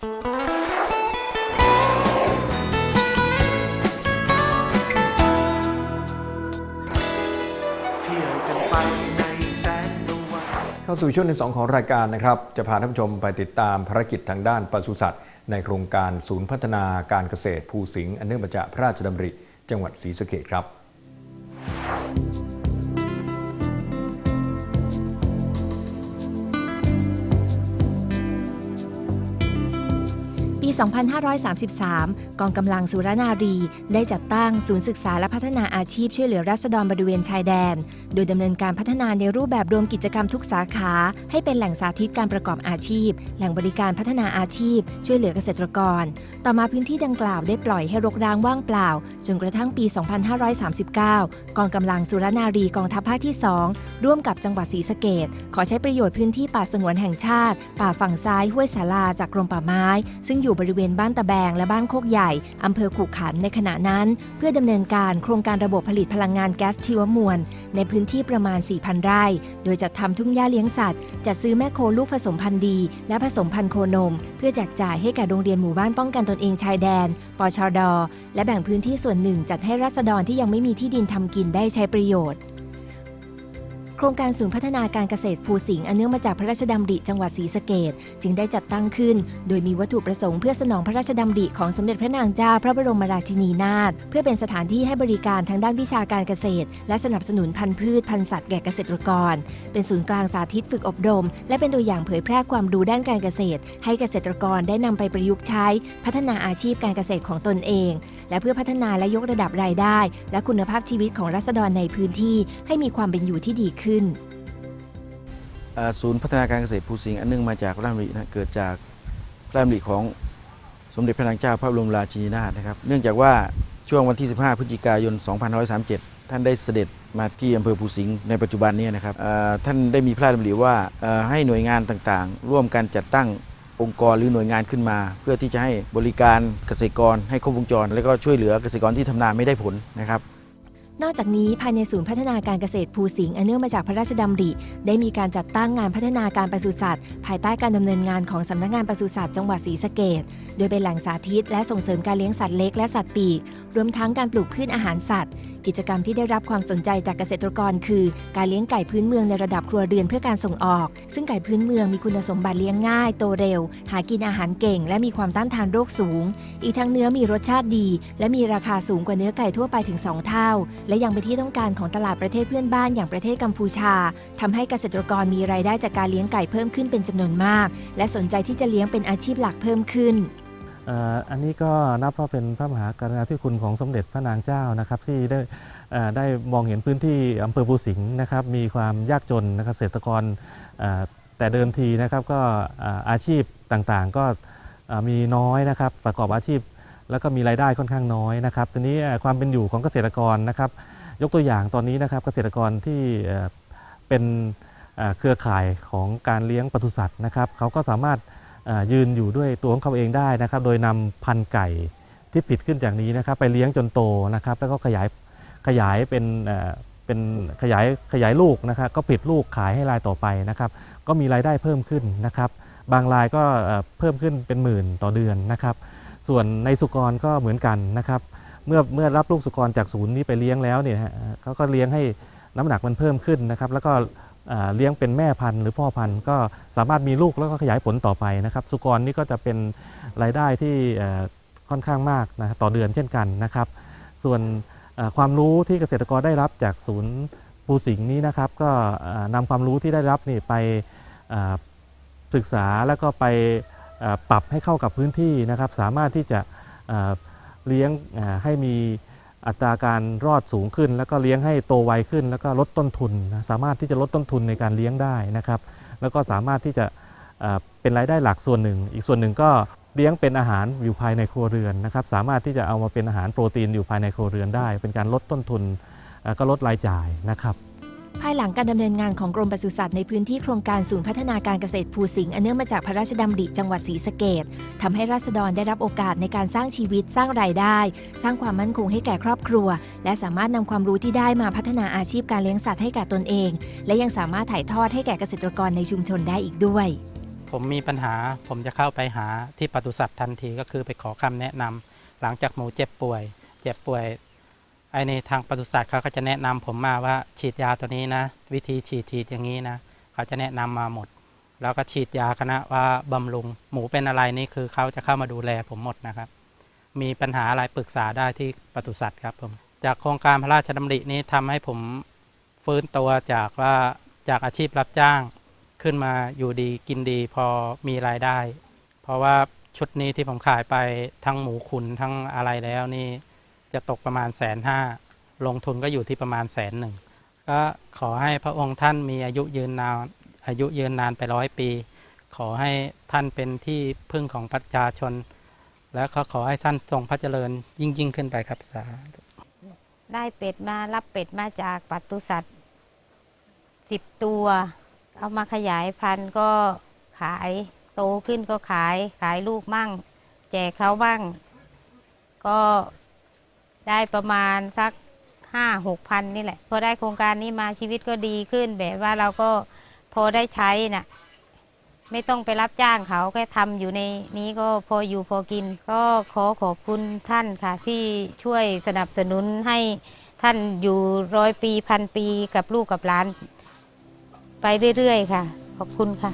เข้าสู่ช่วงที่สองของรายการนะครับ จะพาท่านผู้ชมไปติดตามภารกิจทางด้านปศุสัตว์ ในโครงการศูนย์พัฒนาการเกษตรภูสิงห์อันเนื่องมาจากพระราชดำริ จังหวัดศรีสะเกษครับ 2533 กองกำลังสุรนารี ได้จัดตั้งศูนย์ศึกษาและพัฒนาอาชีพช่วยเหลือรัษฎรบริเวณชายแดน โดยดำเนินการพัฒนาในรูปแบบรวมกิจกรรมทุกสาขา ให้เป็นแหล่งสาธิตการประกอบอาชีพ แหล่งบริการพัฒนาอาชีพ ช่วยเหลือเกษตรกร ต่อมาพื้นที่ดังกล่าวได้ปล่อยให้รกร้างว่างเปล่า จนกระทั่งปี 2539 กองกำลังสุรนารีกองทัพภาคที่ 2 ร่วมกับจังหวัดศรีสะเกดขอใช้ประโยชน์พื้นที่ป่าสงวนแห่งชาติ ป่าฝั่งซ้ายห้วยสาลาจากกรมป่าไม้ ซึ่งอยู่บริเวณบ้านตะแบงและบ้านโคกใหญ่อำเภอขุขันในขณะนั้น เพื่อดำเนินการโครงการระบบผลิตพลังงานแก๊สชีวมวล ในพื้นที่ประมาณ 4,000 ไร่ โดยจัดทำทุ่งหญ้าเลี้ยงสัตว์จัดซื้อแม่โคลูกผสมพันธุ์ดี และผสมพันธุ์โคนม เพื่อแจกจ่ายให้แก่โรงเรียนหมู่บ้านป้องกันตนเองชายแดน ปชด และแบ่งพื้นที่ส่วนหนึ่งจัดให้รัษฎรที่ยังไม่มีที่ดินทำกินได้ใช้ประโยชน์ ครงการศูนย์พัฒนาการเกษตรภูสิงห์อันเนื่องมาจากพระราชดำริจังหวัดศรีสะเกดจึงได้จัดตั้งขึ้น โดยมีวัตถุประสงค์เพื่อสนองพระราชดำริของสมเด็จพระนางเจ้าพระบรมราชินีนาถเพื่อเป็นสถานที่ให้บริการทางด้านวิชาการเกษตร และสนับสนุนพันธุ์พืชพันธุ์สัตว์แก่เกษตรกร เป็นศูนย์กลางสาธิตฝึกอบรม และเป็นตัวอย่างเผยแพร่ความรู้ด้านการเกษตร ให้เกษตรกรได้นำไปประยุกต์ใช้ พัฒนาอาชีพการเกษตรของตนเอง และเพื่อพัฒนาและยกระดับรายได้ และคุณภาพชีวิตของรัษฎรในพื้นที่ ให้มีความเป็นอยู่ที่ดีขึ้นอ่าศูนย์พัฒนาการเกษตรภูสิงห์อันเนื่องมาจากพระราชดำรินะเกิดจากพระราชดำริของสมเด็จพระนางเจ้าพระบรมราชินีนาถนะครับ เนื่องจากว่าช่วงวันที่ 15 พฤศจิกายน 2537 ท่านได้เสด็จมาที่อำเภอภูสิงห์ในปัจจุบันนี้นะครับท่านได้มีพระราชดำริว่าให้หน่วยงานต่างๆ ร่วมกันจัดตั้งองค์กรหรือหน่วยงานขึ้นมา เพื่อที่จะให้บริการเกษตรกรให้ครบวงจร และก็ช่วยเหลือเกษตรกรที่ทำนาไม่ได้ผลนะครับ นอกจากนี้ภายในศูนย์พัฒนาการเกษตรภูสิงห์อันเนื่องมาจากพระราชดำริ ได้มีการจัดตั้งงานพัฒนาการปศุสัตว์ ภายใต้การดำเนินงานของสำนักงานปศุสัตว์จังหวัดศรีสะเกดโดยเป็นแหล่งสาธิต และส่งเสริมการเลี้ยงสัตว์เล็กและสัตว์ปีกรวมทั้งการปลูกพืชอาหารสัตว์ กิจกรรมที่ได้รับความสนใจจากเกษตรกร คือการเลี้ยงไก่พื้นเมืองในระดับครัวเรือนเพื่อการส่งออก ซึ่งไก่พื้นเมืองมีคุณสมบัติเลี้ยงง่าย โตเร็ว หากินอาหารเก่ง และมีความต้านทานโรคสูง อีกทั้งเนื้อมีรสชาติดี และมีราคาสูงกว่าเนื้อไก่ทั่วไปถึง 2 เท่า และยังเป็นที่ต้องการของตลาดประเทศเพื่อนบ้านอย่างประเทศกัมพูชาทำให้เกษตรกรมีรายได้จากการเลี้ยงไก่เพิ่มขึ้นเป็นจำนวนมาก และสนใจที่จะเลี้ยงเป็นอาชีพหลักเพิ่มขึ้น อันนี้ก็นับว่าเป็นพระมหากรุณาธิคุณของสมเด็จพระนางเจ้านะครับที่ได้ได้มองเห็นพื้นที่อำเภอภูสิงห์นะครับมีความยากจนนะครับเกษตรกรแต่เดิมทีนะครับก็อาชีพต่างๆ ก็มีน้อยนะครับประกอบอาชีพ แล้วก็มีรายได้ค่อนข้างน้อยนะครับทีนี้ความเป็นอยู่ของเกษตรกรนะครับยกตัวอย่างตอนนี้นะครับเกษตรกรที่เป็นเครือข่ายของการเลี้ยงปศุสัตว์นะครับเขาก็สามารถ ยืนอยู่ด้วยตัวของเขาเองได้นะครับ โดยนำพันธุ์ไก่ที่ผิดขึ้นจากนี้นะครับ ไปเลี้ยงจนโตนะครับ แล้วก็ขยายขยายเป็นเป็นขยายขยายลูกนะครับ ก็ผลิดลูกขายให้รายต่อไปนะครับ ก็มีรายได้เพิ่มขึ้นนะครับ บางรายก็เพิ่มขึ้นเป็นหมื่นต่อเดือนนะครับ ส่วนในสุกรก็เหมือนกันนะครับ เมื่อเมื่อรับลูกสุกรจากศูนย์นี้ไปเลี้ยงแล้วเนี่ยเขาก็เลี้ยงให้น้ำหนักมันเพิ่มขึ้นนะครับ แล้วก็ เลี้ยงเป็นแม่พันธุ์หรือพ่อพันธุ์ก็สามารถมีลูกแล้วก็ขยายผลต่อไปนะครับ สุกรนี่ก็จะเป็นรายได้ที่ค่อนข้างมากนะต่อเดือนเช่นกันนะครับ ส่วนความรู้ที่เกษตรกรได้รับจากศูนย์ปูสิงนี้นะครับ ก็เอ่อนำความรู้ที่ได้รับนี่ไปศึกษาแล้วก็ไปปรับให้เข้ากับพื้นที่นะครับ สามารถที่จะเลี้ยงให้มี อัตราการรอดสูงขึ้น แล้วก็เลี้ยงให้โตไวขึ้น แล้วก็ลดต้นทุนนะสามารถที่จะลดต้นทุนในการเลี้ยงได้นะครับ แล้วก็สามารถที่จะเป็นรายได้หลักส่วนหนึ่ง อีกส่วนหนึ่งก็เลี้ยงเป็นอาหารอยู่ภายในครัวเรือนนะครับ สามารถที่จะเอามาเป็นอาหารโปรตีนอยู่ภายในครัวเรือนได้ เป็นการลดต้นทุนก็ลดรายจ่ายนะครับ ภายหลังการดำเนินงานของกรมปศุสัตว์ในพื้นที่โครงการศูนย์พัฒนาการเกษตรภูสิงห์อันเนื่องมาจากพระราชดำริจังหวัดศรีสะเกดทำให้ราษฎรได้รับโอกาสในการสร้างชีวิตสร้างรายได้ สร้างความมั่นคงให้แก่ครอบครัว และสามารถนำความรู้ที่ได้มาพัฒนาอาชีพการเลี้ยงสัตว์ให้แก่ตนเอง และยังสามารถถ่ายทอดให้แก่เกษตรกรในชุมชนได้อีกด้วย ผมมีปัญหาผมจะเข้าไปหาที่ปศุสัตว์ทันทีก็คือไปขอคำแนะนำหลังจากหมูเจ็บป่วย เจ็บป่วย ไอในทางปศุสัตว์เขาก็จะแนะนำผมมาว่าฉีดยาตัวนี้นะ วิธีฉีดฉีดอย่างนี้นะ เขาจะแนะนำมาหมด แล้วก็ฉีดยาคณะว่าบำรุง หมูเป็นอะไรนี่คือเขาจะเข้ามาดูแลผมหมดนะครับ มีปัญหาอะไรปรึกษาได้ที่ปศุสัตว์ครับผมจากโครงการพระราชดำรินี้ทำให้ผมฟื้นตัวจากว่าจากอาชีพรับจ้างขึ้นมาอยู่ดีกินดีพอมีรายได้ เพราะว่าชุดนี้ที่ผมขายไปทั้งหมูขุนทั้งอะไรแล้วนี่ จะตกประมาณแสนห้าลงทุนก็อยู่ที่ประมาณแสนหนึ่งก็ขอให้พระองค์ท่านมีอายุยืนนานอายุยืนนานไปร้อยปี ขอให้ท่านเป็นที่พึ่งของประชาชน และก็ขอให้ท่านทรงพระเจริญยิ่งยิ่งขึ้นไปครับสาธุได้เป็ดมารับเป็ดมาจากปศุสัตว์สิบตัว เอามาขยายพันธุ์ก็ขายโตขึ้นก็ขายขายลูกมั่ง แจกเขาบ้าง ก็ ได้ประมาณสักห้าหกพันนี่แหละ พอได้โครงการนี้มาชีวิตก็ดีขึ้น แบบว่าเราก็พอได้ใช้น่ะ ไม่ต้องไปรับจ้างเขาแค่ทำอยู่ในนี้ก็พออยู่พอกิน ก็ขอขอบคุณท่านค่ะ ที่ช่วยสนับสนุนให้ท่านอยู่ร้อยปีพันปีกับลูกกับหลาน ไปเรื่อยๆ ค่ะ ขอบคุณค่ะ